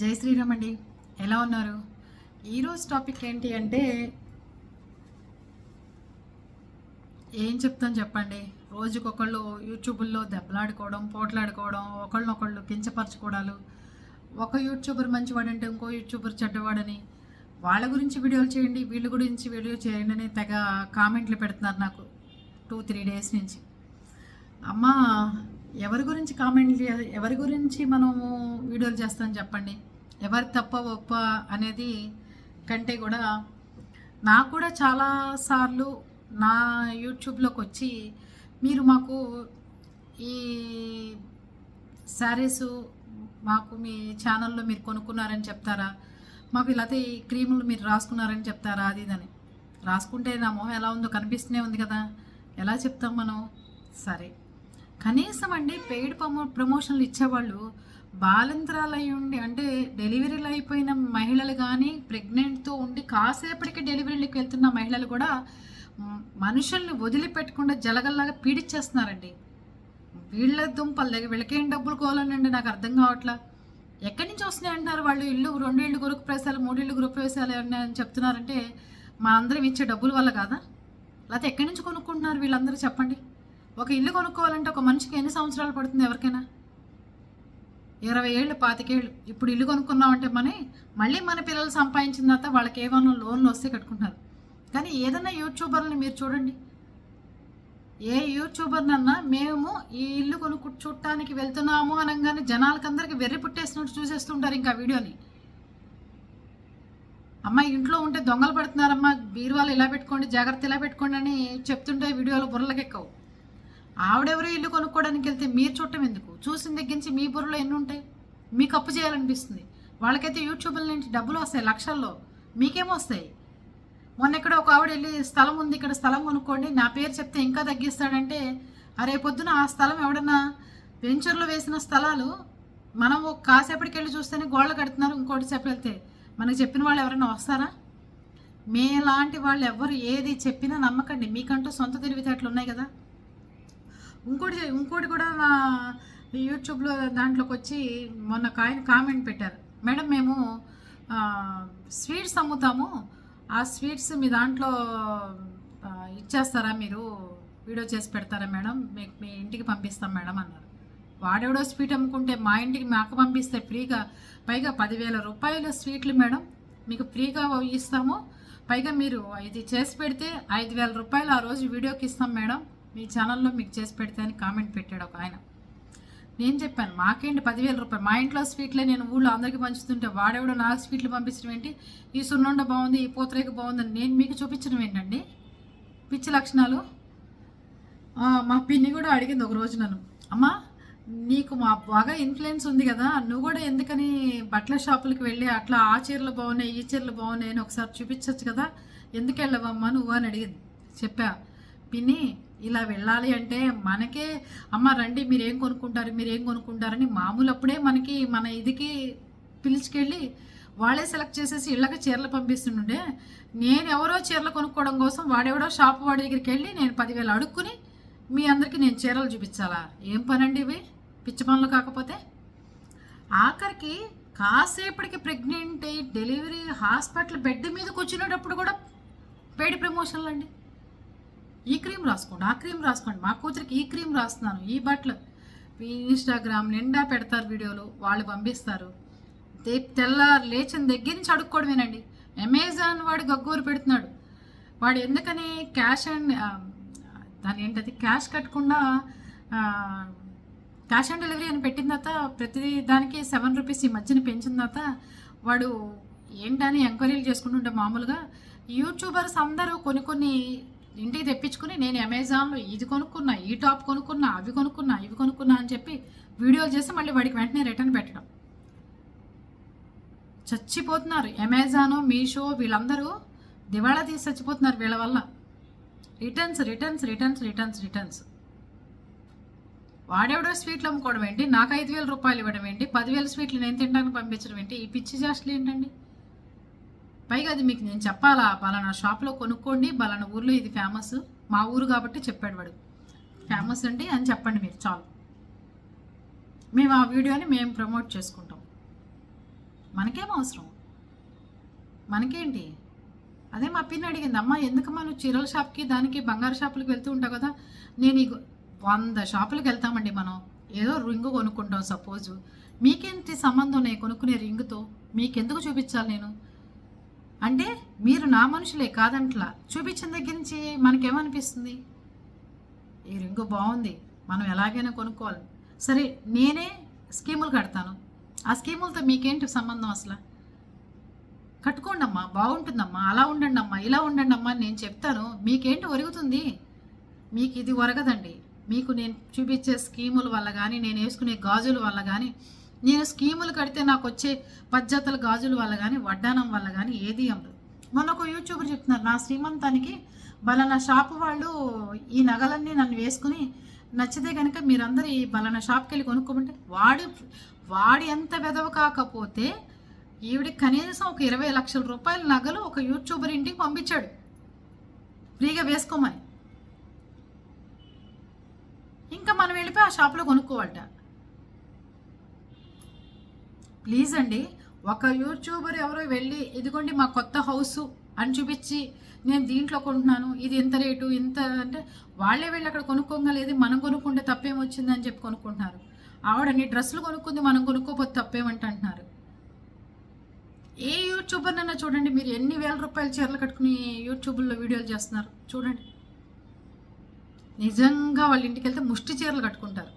జై శ్రీరామ్ అండి. ఎలా ఉన్నారు? ఈరోజు టాపిక్ ఏంటి అంటే ఏం చెప్తాను చెప్పండి. రోజుకొకళ్ళు యూట్యూబుల్లో దెబ్బలాడుకోవడం పోట్లాడుకోవడం ఒకళ్ళనొకళ్ళు కించపరచుకోవడాలు. ఒక యూట్యూబర్ మంచివాడంటే ఇంకో యూట్యూబర్ చెడ్డవాడని. వాళ్ళ గురించి వీడియోలు చేయండి వీళ్ళ గురించి వీడియో చేయండి అని తెగ కామెంట్లు పెడుతున్నారు నాకు టూ త్రీ డేస్ నుంచి. అమ్మా ఎవరి గురించి కామెంట్ ఎవరి గురించి మనము వీడియోలు చేస్తాం చెప్పండి. ఎవరి తప్ప ఒప్ప అనేది కంటే కూడా నాకు కూడా చాలా సార్లు నా యూట్యూబ్లోకి వచ్చి మీరు మాకు ఈ శారీస్ మాకు మీ ఛానల్లో మీరు కొనుక్కున్నారని చెప్తారా? మాకు ఇలాతే ఈ క్రీములు మీరు రాసుకున్నారని చెప్తారా? అది ఇదని రాసుకుంటే నా మొహం ఎలా ఉందో కనిపిస్తూనే ఉంది కదా. ఎలా చెప్తాం మనం? సరే. కనీసం అండి పెయిడ్ ప్రమో ప్రమోషన్లు ఇచ్చేవాళ్ళు బాలింతరాలు అయి ఉండి అంటే డెలివరీలు అయిపోయిన మహిళలు కానీ ప్రెగ్నెంట్తో ఉండి కాసేపటికి డెలివరీలకు వెళ్తున్న మహిళలు కూడా మనుషుల్ని వదిలిపెట్టకుండా జలగల్లాగా పీడిచ్చేస్తున్నారండి. వీళ్ళ దుంపలు దగ్గర వీళ్ళకేం డబ్బులు కోవాలనండి నాకు అర్థం కావట్లా. ఎక్కడి నుంచి వస్తున్నాయి అంటున్నారు వాళ్ళు? ఇల్లు రెండు ఇళ్ళు గురుకు ప్రవేశాలు మూడు ఇళ్ళు గురు ప్రవేశాలు అని చెప్తున్నారంటే మా అందరం ఇచ్చే డబ్బుల వల్ల కాదా? లేకపోతే ఎక్కడి నుంచి కొనుక్కుంటున్నారు వీళ్ళందరూ చెప్పండి. ఒక ఇల్లు కొనుక్కోవాలంటే ఒక మనిషికి ఎన్ని సంవత్సరాలు పడుతుంది ఎవరికైనా? ఇరవై ఏళ్ళు పాతికేళ్ళు ఇప్పుడు ఇల్లు కొనుక్కున్నామంటే మనీ మళ్ళీ మన పిల్లలు సంపాదించిన తర్వాత వాళ్ళకి ఏమైనా లోన్లు వస్తే కట్టుకుంటున్నారు కానీ ఏదైనా యూట్యూబర్ని మీరు చూడండి. ఏ యూట్యూబర్నన్నా మేము ఈ ఇల్లు కొనుక్కు చూడటానికి వెళ్తున్నాము అనగానే జనాలకందరికి వెర్రి పుట్టేసినట్టు చూసేస్తుంటారు ఇంకా వీడియోని. అమ్మ ఇంట్లో ఉంటే దొంగలు పడుతున్నారమ్మా బీరువాలు ఇలా పెట్టుకోండి జాగ్రత్త ఇలా పెట్టుకోండి అని చెప్తుంటే వీడియోలు బుర్రలకెక్కవు. ఆవిడెవరో ఇల్లు కొనుక్కోవడానికి వెళ్తే మీరు చూడటం ఎందుకు? చూసిన దగ్గర నుంచి మీ బుర్రలో ఎన్ని ఉంటాయి? మీకు అప్పు చేయాలనిపిస్తుంది. వాళ్ళకైతే యూట్యూబ్ల నుంచి డబ్బులు వస్తాయి లక్షల్లో. మీకేమో వస్తాయి? మొన్న ఇక్కడ ఒక ఆవిడ వెళ్ళి స్థలం ఉంది ఇక్కడ స్థలం కొనుక్కోండి నా పేరు చెప్తే ఇంకా తగ్గిస్తాడంటే అరే పొద్దున ఆ స్థలం ఎవడన్నా వెంచర్లో వేసిన స్థలాలు మనం ఒక కాసేపటికి వెళ్ళి చూస్తేనే గోళ్ళు కడుతున్నారు ఇంకోటి సేపు వెళ్తే మనకు చెప్పిన వాళ్ళు ఎవరైనా వస్తారా? మేలాంటి వాళ్ళు ఎవరు ఏది చెప్పినా నమ్మకండి. మీకంటూ సొంత తెలివితేటలు ఉన్నాయి కదా. ఇంకోటి ఇంకోటి కూడా నా యూట్యూబ్లో దాంట్లోకి వచ్చి మొన్న కాయన కామెంట్ పెట్టారు. మేడం మేము స్వీట్స్ అమ్ముతాము. ఆ స్వీట్స్ మీ దాంట్లో ఇచ్చేస్తారా మీరు? వీడియో చేసి పెడతారా మేడం? మీకు మీ ఇంటికి పంపిస్తాం మేడం అన్నారు. వాడెవడో స్వీట్ అమ్ముకుంటే మా ఇంటికి మాకు పంపిస్తే ఫ్రీగా పైగా పదివేల రూపాయల స్వీట్లు మేడం మీకు ఫ్రీగా ఇస్తాము. పైగా మీరు ఇది చేసి పెడితే ఐదు వేల రూపాయలు ఆ రోజు వీడియోకి ఇస్తాం మేడం. మీ ఛానల్లో మీకు చేసి పెడితే అని కామెంట్ పెట్టాడు ఒక ఆయన. నేను చెప్పాను మాకేంటి పదివేల రూపాయలు? మా ఇంట్లో స్వీట్లే నేను ఊళ్ళో అందరికీ పంచుతుంటే వాడెవడో నాకు స్వీట్లు పంపించడం ఏంటి? ఈ సున్నుండ బాగుంది ఈ పూతరేక బాగుందని నేను మీకు చూపించడం ఏంటండి? పిచ్చి లక్షణాలు? మా పిన్ని కూడా అడిగింది ఒక రోజు నన్ను అమ్మా నీకు మా బాగా ఇన్ఫ్లుయెన్స్ ఉంది కదా నువ్వు కూడా ఎందుకని బట్టల షాపులకు వెళ్ళి అట్లా ఆ చీరలు బాగున్నాయి ఈ చీరలు బాగున్నాయి అని ఒకసారి చూపించవచ్చు కదా ఎందుకు వెళ్ళవమ్మా నువ్వు? అని అడిగింది. చెప్పా పిన్ని ఇలా వెళ్ళాలి అంటే మనకే అమ్మ రండి మీరు ఏం కొనుక్కుంటారు మీరు ఏం కొనుక్కుంటారని మామూలు అప్పుడే మనకి మన ఇదికి పిలుచుకెళ్ళి వాళ్ళే సెలెక్ట్ చేసేసి ఇళ్ళకి చీరలు పంపిస్తుండే. నేను ఎవరో చీరలు కొనుక్కోవడం కోసం వాడెవడో షాప్ వాడి దగ్గరికి వెళ్ళి నేను పదివేలు అడుక్కుని మీ అందరికీ నేను చీరలు చూపించాలా? ఏం పనండి ఇవి? పిచ్చి పనులు కాకపోతే? ఆఖరికి కాసేపటికి ప్రెగ్నెంట్ అయ్యి డెలివరీ హాస్పిటల్ బెడ్ మీద కూర్చునేటప్పుడు కూడా పేడి ప్రమోషన్లు అండి ఈ క్రీమ్ రాసుకోండి ఆ క్రీమ్ రాసుకోండి. మా కూతురికి ఈ క్రీమ్ రాస్తున్నాను ఈ బట్టలు. ఈ ఇన్స్టాగ్రామ్ నిండా పెడతారు వీడియోలు వాళ్ళు పంపిస్తారు. తెల్లారు లేచిన దగ్గర నుంచి అడుక్కోవడమేనండి. అమెజాన్ వాడు గగ్గోరు పెడుతున్నాడు. వాడు ఎందుకని క్యాష్ అండ్ దాని ఏంటది? క్యాష్ కట్టకుండా క్యాష్ ఆన్ డెలివరీ అని పెట్టిన తర్వాత ప్రతి దానికి సెవెన్ రూపీస్ ఈ మధ్యన పెంచిన తర్వాత వాడు ఏంటని ఎంక్వైరీలు చేసుకుంటుంటే మామూలుగా యూట్యూబర్స్ అందరూ కొన్ని కొన్ని ఇంటికి తెప్పించుకుని నేను అమెజాన్లో ఇది కొనుక్కున్నా ఈ టాప్ కొనుక్కున్నా అవి కొనుక్కున్నా ఇవి కొనుక్కున్నా అని చెప్పి వీడియోలు చేసి మళ్ళీ వాడికి వెంటనే రిటర్న్ పెట్టడం. చచ్చిపోతున్నారు అమెజాన్ మీషో వీళ్ళందరూ. దివాళా తీసి చచ్చిపోతున్నారు వీళ్ళ వల్ల. Returns returns returns returns returns వాడెవడో స్వీట్లు అమ్ముకోవడం ఏంటి? నాకు ఐదు వేల రూపాయలు ఇవ్వడం ఏంటి? పదివేల స్వీట్లు నేను తినడానికి పంపించడం ఏంటి? ఈ పిచ్చి జాస్ట్లు ఏంటండి? పైగా అది మీకు నేను చెప్పాలా? పలానా షాప్లో కొనుక్కోండి. పలానా ఊర్లో ఇది ఫేమస్ మా ఊరు కాబట్టి చెప్పాడు వాడు. ఫేమస్ అండి అని చెప్పండి మీరు చాలు. మేము ఆ వీడియోని మేము ప్రమోట్ చేసుకుంటాం. మనకేం అవసరం? మనకేంటి? అదే మా పిన్ని అడిగింది అమ్మ ఎందుకమ్మా నువ్వు చీరల షాప్కి దానికి బంగారు షాపులకు వెళ్తూ ఉంటావు కదా? నేను ఈ వంద షాపులకు వెళ్తామండి మనం. ఏదో రింగు కొనుక్కుంటాం సపోజు మీకేంటి సంబంధం నేను కొనుక్కునే రింగుతో? మీకెందుకు చూపించాలి నేను? అంటే మీరు నా మనుషులే కాదంట్లా. చూపించిన దగ్గర నుంచి మనకేమనిపిస్తుంది? ఈ రింగు బాగుంది. మనం ఎలాగైనా కొనుక్కోవాలి. సరే నేనే స్కీములు కడతాను. ఆ స్కీములతో మీకేంటి సంబంధం అసలు? కట్టుకోండి అమ్మా బాగుంటుందమ్మా అలా ఉండండి అమ్మా ఇలా ఉండండి అమ్మా అని నేను చెప్తాను. మీకేంటి ఒరుగుతుంది? మీకు ఇది ఒరగదండి. మీకు నేను చూపించే స్కీముల వల్ల కానీ నేను వేసుకునే గాజుల వల్ల కానీ నేను స్కీములు కడితే నాకు వచ్చే పద్ధతుల గాజుల వల్ల కానీ వడ్డానం వల్ల కానీ ఏది అమ్మదు మొన్న ఒక యూట్యూబర్ చెప్తున్నారు నా శ్రీమంతానికి బలానా షాపు వాళ్ళు ఈ నగలన్నీ నన్ను వేసుకుని నచ్చితే కనుక మీరందరూ ఈ బలానా షాప్కి వెళ్ళి కొనుక్కోమంటే వాడి వాడి ఎంత వెదవ కాకపోతే ఈవిడ కనీసం ఒక ఇరవై లక్షల రూపాయల నగలు ఒక యూట్యూబర్ ఇంటికి పంపించాడు. ఫ్రీగా వేసుకోమని. ఇంకా మనం వెళ్ళిపోయి ఆ షాప్లో కొనుక్కోవాలట. ప్లీజ్ అండి ఒక యూట్యూబర్ ఎవరో వెళ్ళి ఇదిగోండి మా కొత్త హౌస్ అని చూపించి నేను దీంట్లో కొంటున్నాను ఇది ఇంత రేటు ఇంత అంటే వాళ్ళే వెళ్ళి అక్కడ కొనుక్కోగలేదు మనం కొనుక్కుంటే తప్పేమొచ్చింది అని చెప్పి కొనుక్కుంటున్నారు. ఆవిడని డ్రెస్సులు కొనుక్కుంది మనం కొనుక్కోపోతే తప్పేమంట అంటున్నారు. ఏ యూట్యూబర్నైనా చూడండి మీరు ఎన్ని వేల రూపాయల చీరలు కట్టుకుని యూట్యూబ్లో వీడియోలు చేస్తున్నారు చూడండి. నిజంగా వాళ్ళ ఇంటికి వెళ్తే ముష్టి చీరలు కట్టుకుంటారు.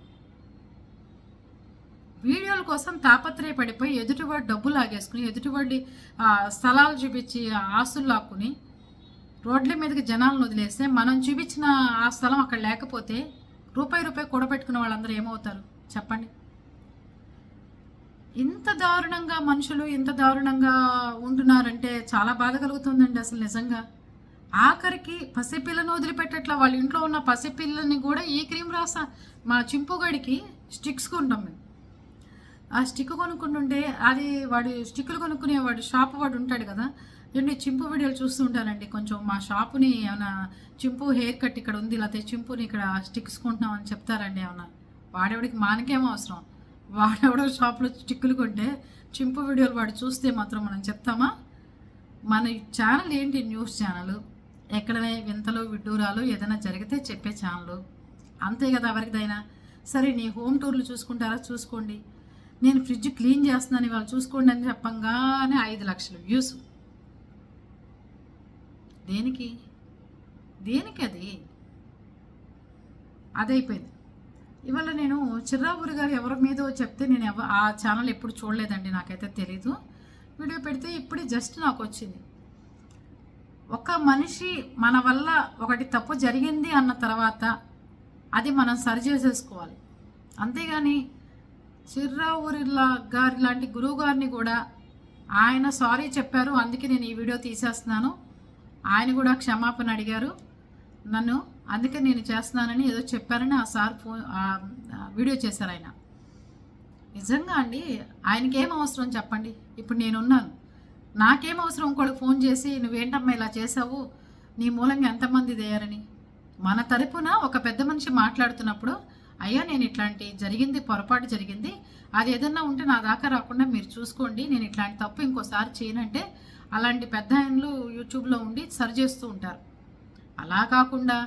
వీడియోల కోసం తాపత్రయపడిపోయి ఎదుటివాడు డబ్బు లాగేసుకుని ఎదుటివాడి స్థలాలు చూపించి ఆస్తులు లాక్కుని రోడ్ల మీదకి జనాలను వదిలేస్తే మనం చూపించిన ఆ స్థలం అక్కడ లేకపోతే రూపాయి రూపాయి కూడబెట్టుకున్న వాళ్ళందరూ ఏమవుతారు? చెప్పండి. ఇంత దారుణంగా మనుషులు ఇంత దారుణంగా ఉంటున్నారంటే చాలా బాధ కలుగుతుందండి అసలు నిజంగా. ఆఖరికి పసిపిల్లను వదిలిపెట్టట్లా వాళ్ళ ఇంట్లో ఉన్న పసిపిల్లని కూడా ఈ క్రీమ్ రాసా మా చింపుగడికి స్టిక్స్ కొంటాం మేము. ఆ స్టిక్ కొనుక్కుంటుంటే అది వాడి స్టిక్కులు కొనుక్కునే వాడు షాప్ వాడు ఉంటాడు కదా. నేను చింపు వీడియోలు చూస్తూ ఉంటానండి. కొంచెం మా షాపుని ఏమైనా చింపు హెయిర్ కట్ ఇక్కడ ఉంది లేకపోతే చింపుని ఇక్కడ స్టిక్స్ కొంటున్నాం అని చెప్తారండి ఏమన్నా. వాడెవడికి మానకేమో అవసరం. వాడెవడో షాప్లో స్టిక్కులు కొంటే చింపు వీడియోలు వాడు చూస్తే మాత్రం మనం చెప్తామా? మన ఛానల్ ఏంటి? News channel. ఎక్కడనే వింతలు విడ్డూరాలు ఏదైనా జరిగితే చెప్పే ఛానల్. అంతే కదా ఎవరికైనా సరే నీ హోమ్ టూర్లు చూసుకుంటారా? చూసుకోండి. నేను ఫ్రిడ్జ్ క్లీన్ చేస్తున్నాను ఇవాళ చూసుకోండి అని చెప్పంగానే ఐదు లక్షలు వ్యూస్. దేనికి? దేనికి అది? అదైపోయింది. ఇవాళ నేను చిర్రావురి గారు ఎవరి మీదో చెప్తే నేను ఎవ ఆ ఛానల్ ఎప్పుడు చూడలేదండి నాకైతే తెలీదు. వీడియో పెడితే ఇప్పుడే జస్ట్ నాకు వచ్చింది ఒక మనిషి మన వల్ల ఒకటి తప్పు జరిగింది అన్న తర్వాత అది మనం సరి చేసేసుకోవాలి. అంతేగాని చిర్రావురిలా గారి లాంటి గురువు గారిని కూడా ఆయన సారీ చెప్పారు. అందుకే నేను ఈ వీడియో తీసేస్తున్నాను. ఆయన కూడా క్షమాపణ అడిగారు. నన్ను అందుకే నేను చేస్తున్నానని ఏదో చెప్పారని ఆ సార్ ఫోన్ వీడియో చేశారు ఆయన. నిజంగా అండి ఆయనకి ఏం అవసరం చెప్పండి. ఇప్పుడు నేనున్నాను. నాకేం అవసరం ఇంకోటి ఫోన్ చేసి నువ్వేంటమ్మా ఇలా చేసావు నీ మూలంగా ఎంతమంది దేయారని. మన తరపున ఒక పెద్ద మనిషి మాట్లాడుతున్నప్పుడు అయ్యా నేను ఇట్లాంటి జరిగింది పొరపాటు జరిగింది అది ఏదన్నా ఉంటే నా దాకా రాకుండా మీరు చూసుకోండి నేను ఇట్లాంటి తప్పు ఇంకోసారి చేయనంటే అలాంటి పెద్ద ఆయనలు యూట్యూబ్లో ఉండి సరి చేస్తూ ఉంటారు. అలా కాకుండా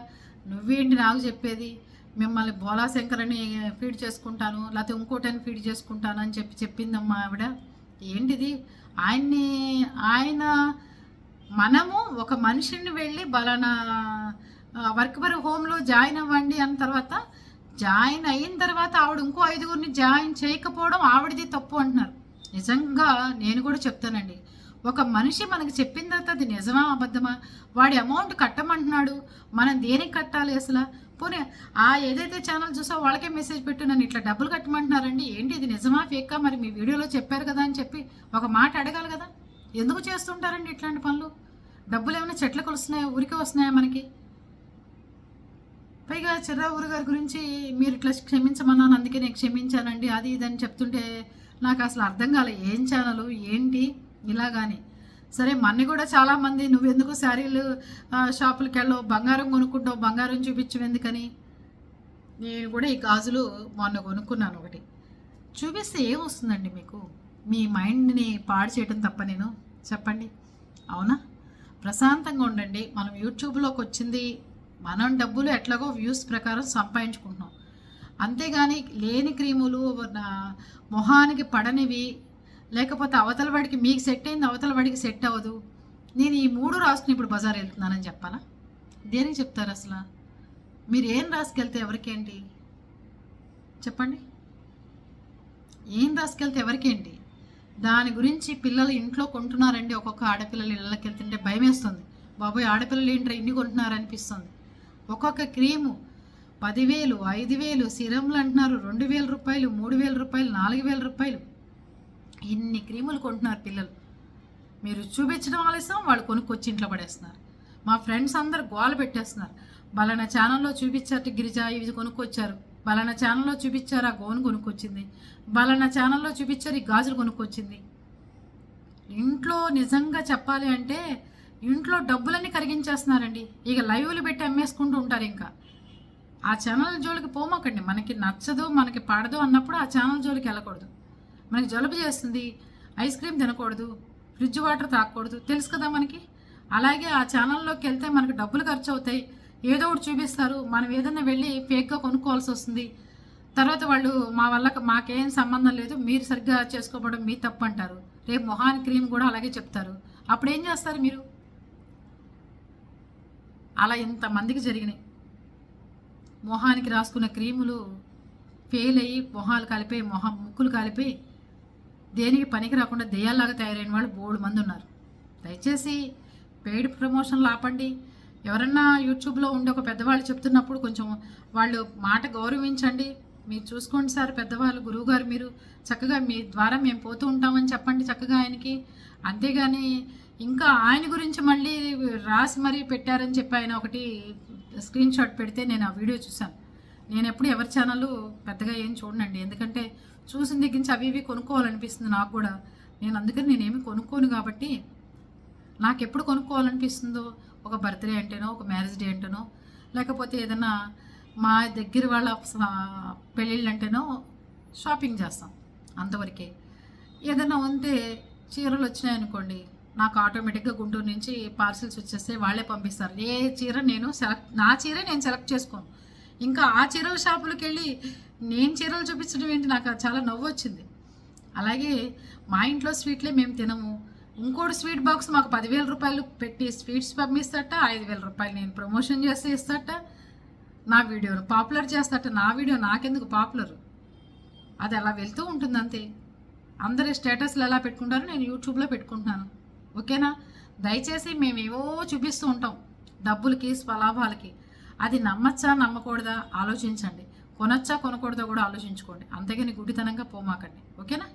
నువ్వేంటి నాకు చెప్పేది? మిమ్మల్ని బోలా శంకరని ఫీడ్ చేసుకుంటాను లేకపోతే ఇంకోటని ఫీడ్ చేసుకుంటాను అని చెప్పి చెప్పిందమ్మా ఆవిడ. ఏంటిది? ఆయన్ని ఆయన మనము ఒక మనిషిని వెళ్ళి బలానా వర్క్ బర్ హోమ్లో జాయిన్ అవ్వండి అన్న తర్వాత జాయిన్ అయిన తర్వాత ఆవిడ ఇంకో ఐదుగురిని జాయిన్ చేయకపోవడం ఆవిడది తప్పు అంటున్నారు. నిజంగా నేను కూడా చెప్తానండి. ఒక మనిషి మనకి చెప్పిన తర్వాత అది నిజమా అబద్ధమా? వాడి అమౌంట్ కట్టమంటున్నాడు. మనం దేనికి కట్టాలి అసలు? పోనీ ఆ ఏదైతే ఛానల్ చూసా వాళ్ళకే మెసేజ్ పెట్టు నన్ను ఇట్లా డబ్బులు కట్టమంటున్నారండి. ఏంటి ఇది నిజమా ఫేక్కా మరి మీ వీడియోలో చెప్పారు కదా అని చెప్పి ఒక మాట అడగాలి కదా. ఎందుకు చేస్తుంటారండి ఇట్లాంటి పనులు? డబ్బులు ఏమైనా చెట్లకు వస్తున్నాయా? ఊరికే వస్తున్నాయా మనకి? పైగా చిర్రావురు గారి గురించి మీరు ఇట్లా క్షమించమన్నాను అందుకే నేను క్షమించానండి అది ఇది అని చెప్తుంటే నాకు అసలు అర్థం కాలే ఏం ఛానల్ ఏంటి? ఇలాగాని. సరే మన్ని కూడా చాలామంది నువ్వెందుకు శారీలు షాపులకి వెళ్ళవు బంగారం కొనుక్కుంటావు బంగారం చూపించవు ఎందుకని? నేను కూడా ఈ గాజులు మొన్న కొనుక్కున్నాను ఒకటి. చూపిస్తే ఏం వస్తుందండి మీకు? మీ మైండ్ని పాడు చేయడం తప్ప నేను చెప్పండి. అవునా? ప్రశాంతంగా ఉండండి. మనం యూట్యూబ్లోకి వచ్చింది మనం డబ్బులు ఎట్లాగో వ్యూస్ ప్రకారం సంపాదించుకుంటున్నాం. అంతేగాని లేని క్రీములు నా- మొహానికి పడనివి లేకపోతే అవతల వాడికి మీకు సెట్ అయింది అవతల వాడికి సెట్ అవ్వదు. నేను ఈ మూడు రాసుకుని ఇప్పుడు బజార్ వెళ్తున్నానని చెప్పాలా? దేనికి చెప్తారు అసలు? మీరు ఏం రాసుకెళ్తే ఎవరికేంటి? చెప్పండి. ఏం రాసుకెళ్తే ఎవరికేంటి? దాని గురించి పిల్లలు ఇంట్లో కొంటున్నారండి ఒక్కొక్క ఆడపిల్లలు ఇళ్ళకి వెళ్తుంటే భయం వేస్తుంది బాబోయ్ ఆడపిల్లలు ఏంట్రా ఇన్ని కొంటున్నారనిపిస్తుంది. ఒక్కొక్క క్రీము. పదివేలు ఐదు వేలు సిరంలు అంటున్నారు. రెండు వేల రూపాయలు మూడు వేల రూపాయలు నాలుగు వేల రూపాయలు. ఇన్ని క్రీములు కొంటున్నారు పిల్లలు. మీరు చూపించడం ఆలస్యం వాళ్ళు కొనుక్కొచ్చి ఇంట్లో పడేస్తున్నారు. మా ఫ్రెండ్స్ అందరు గోల పెట్టేస్తున్నారు. బలానా ఛానల్లో చూపించారు గిరిజ ఇవి కొనుక్కొచ్చారు. బలానా ఛానల్లో చూపించారు ఆ గోను కొనుక్కొచ్చింది. బలానా ఛానల్లో చూపించారు ఈ గాజులు కొనుక్కొచ్చింది. ఇంట్లో నిజంగా చెప్పాలి అంటే ఇంట్లో డబ్బులన్నీ కరిగించేస్తున్నారండి. ఇక లైవ్లు పెట్టి అమ్మేసుకుంటూ ఉంటారు ఇంకా. ఆ ఛానల్ జోలికి పోమాకండి. మనకి నచ్చదు మనకి పడదు అన్నప్పుడు ఆ ఛానల్ జోలికి వెళ్ళకూడదు. మనకి జలుబు చేస్తుంది ఐస్ క్రీమ్ తినకూడదు ఫ్రిడ్జ్ వాటర్ తాగకూడదు. తెలుసు కదా మనకి? అలాగే ఆ ఛానల్లోకి వెళ్తే మనకి డబ్బులు ఖర్చు అవుతాయి ఏదో ఒకటి చూపిస్తారు. మనం ఏదైనా వెళ్ళి ఫేక్గా కొనుక్కోవాల్సి వస్తుంది. తర్వాత వాళ్ళు మా వల్ల మాకేం సంబంధం లేదు మీరు సరిగ్గా చేసుకోవడం మీ తప్పు అంటారు. రేపు మొహాన్ క్రీమ్ కూడా అలాగే చెప్తారు. అప్పుడు ఏం చేస్తారు మీరు? అలా ఎంతమందికి జరిగినాయి. మొహానికి రాసుకున్న క్రీములు ఫెయిల్ అయ్యి మొహాలు కలిపి మొహం ముక్కులు కలిపి దేనికి పనికి రాకుండా దెయ్యాల్లాగా తయారైన వాళ్ళు బోడు మంది ఉన్నారు. దయచేసి పెయిడ్ ప్రమోషన్లు ఆపండి. ఎవరన్నా యూట్యూబ్లో ఉండే ఒక పెద్దవాళ్ళు చెప్తున్నప్పుడు కొంచెం వాళ్ళు మాట గౌరవించండి. మీరు చూసుకోండి సార్ పెద్దవాళ్ళు గురువుగారు మీరు చక్కగా మీ ద్వారా మేము పోతూ ఉంటామని చెప్పండి చక్కగా ఆయనకి. అంతేగాని ఇంకా ఆయన గురించి మళ్ళీ రాసి మరీ పెట్టారని చెప్పి ఆయన ఒకటి స్క్రీన్ షాట్ పెడితే నేను ఆ వీడియో చూశాను. నేను ఎప్పుడు ఎవరి ఛానల్ పెద్దగా ఏం చూడండి ఎందుకంటే చూసిన దగ్గర నుంచి అవి ఇవి కొనుక్కోవాలనిపిస్తుంది నాకు కూడా. నేను అందుకని నేనేమి కొనుక్కోను కాబట్టి నాకు ఎప్పుడు కొనుక్కోవాలనిపిస్తుందో ఒక బర్త్డే అంటేనో ఒక మ్యారేజ్ డే అంటేనో లేకపోతే ఏదైనా మా దగ్గర వాళ్ళ పెళ్ళిళ్ళంటేనో షాపింగ్ చేస్తాం అంతవరకే. ఏదైనా ఉంటే చీరలు వచ్చినాయనుకోండి నాకు ఆటోమేటిక్గా గుంటూరు నుంచి పార్సిల్స్ వచ్చేస్తే వాళ్ళే పంపిస్తారు. ఏ చీర నేను సెలెక్ట్ నా చీరే నేను సెలెక్ట్ చేసుకోను. ఇంకా ఆ చీరల షాపులకు వెళ్ళి నేను చీరలు చూపించడం ఏంటి? నాకు అది చాలా నవ్వు వచ్చింది. అలాగే మా ఇంట్లో స్వీట్లే మేము తినము. ఇంకోటి స్వీట్ బాక్స్ మాకు పదివేల రూపాయలు పెట్టి స్వీట్స్ పంపిస్తట ఐదు వేల రూపాయలు నేను ప్రమోషన్ చేస్తే ఇస్తట. నా వీడియోను పాపులర్ చేస్తట నా వీడియో నాకెందుకు పాపులర్? అది అలా వెళ్తూ ఉంటుంది అంతే అందరి స్టేటస్లు ఎలా పెట్టుకుంటారో నేను యూట్యూబ్లో పెట్టుకుంటున్నాను. ఓకేనా? దయచేసి మేమేవో చూపిస్తూ ఉంటాం డబ్బులకి స్వలాభాలకి. అది నమ్మచ్చా నమ్మకూడదా? ఆలోచించండి. కొనచ్చా కొనకూడదా కూడా ఆలోచించుకోండి. అంతేగాని గుడితనంగా పోమాకండి. ఓకేనా?